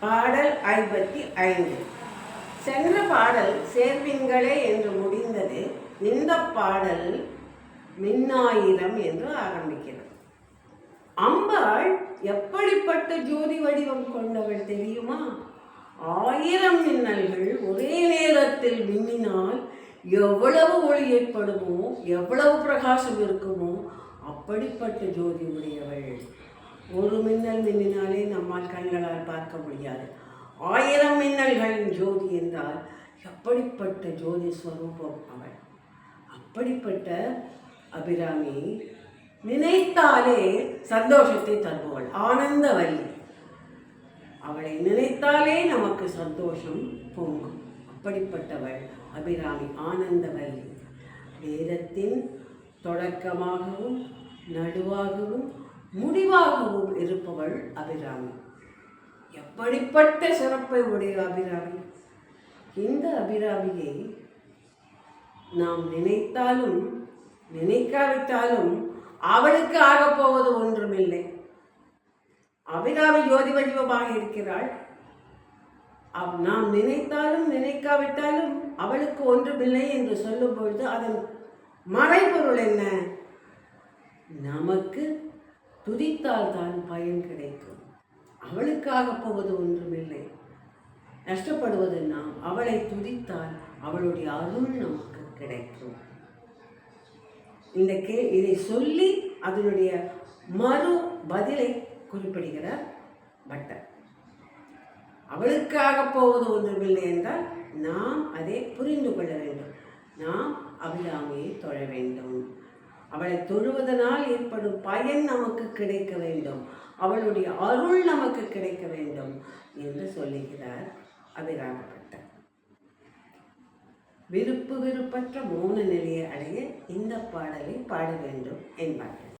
பாடல் ஐம்பத்தி ஐந்து. சென்ற பாடல் சேர்வின்களே என்று முடிந்தது இந்த பாடல் மின்னாயிரம் என்று ஆரம்பிக்கிறது. அம்பாள் எப்படிப்பட்ட ஜோதி வடிவம் கொண்டவள் தெரியுமா? ஆயிரம் மின்னல்கள் ஒரே நேரத்தில் மின்னினால் எவ்வளவு ஒளி ஏற்படுமோ எவ்வளவு பிரகாசம் இருக்குமோ அப்படிப்பட்ட ஜோதி உடையவள். ஒரு மின்னல் மின்னினாலே நம்மால் கண்களால் பார்க்க முடியாது. ஆயிரம் மின்னல்களின் ஜோதி என்றால் எப்படிப்பட்ட ஜோதி ஸ்வரூபம் அவள்? அப்படிப்பட்ட அபிராமி நினைத்தாலே சந்தோஷத்தை தருபவள் ஆனந்தவல்லி. அவளை நினைத்தாலே நமக்கு சந்தோஷம் பொங்கும். அப்படிப்பட்டவள் அபிராமி ஆனந்தவல்லி. வேதத்தின் தொடக்கமாகவும் நடுவாகவும் முடிவாகவும் இருப்பவள் அபிராமி. எப்படிப்பட்ட சிறப்பை உடைய அபிராமி? இந்த அபிராமியை நாம் நினைத்தாலும் நினைக்காவிட்டாலும் அவளுக்கு ஆகப் போவது ஒன்றுமில்லை. அபிராமி ஜோதி வடிவமாக இருக்கிறாள். நாம் நினைத்தாலும் நினைக்காவிட்டாலும் அவளுக்கு ஒன்றுமில்லை என்று சொல்லும் பொழுது அதன் மறைபொருள் என்ன? நமக்கு துதித்தால் தான் பயன் கிடைக்கும். அவளுக்காக போவது ஒன்றுமில்லை. நஷ்டப்படுவது நாம். அவளை துதித்தால் அவளுடைய அருள் நமக்கு கிடைக்கும். இந்த கே இதை சொல்லி அதனுடைய மறு பதிலை குறிப்பிடுகிறார் பட்டர். அவளுக்காக போவது ஒன்றுமில்லை என்றால் நாம் அதை புரிந்து கொள்ள வேண்டும். நாம் அபிராமியை தொழ வேண்டும். அவளை தொழுவதனால் ஏற்படும் பயன் நமக்கு கிடைக்க வேண்டும். அவளுடைய அருள் நமக்கு கிடைக்க வேண்டும் என்று சொல்லுகிறார் அபிராமப்பட்டர் விருப்பு விருப்பற்ற மௌன நிலையை அடைய இந்த பாடலை பாட வேண்டும் என்பார்கள்.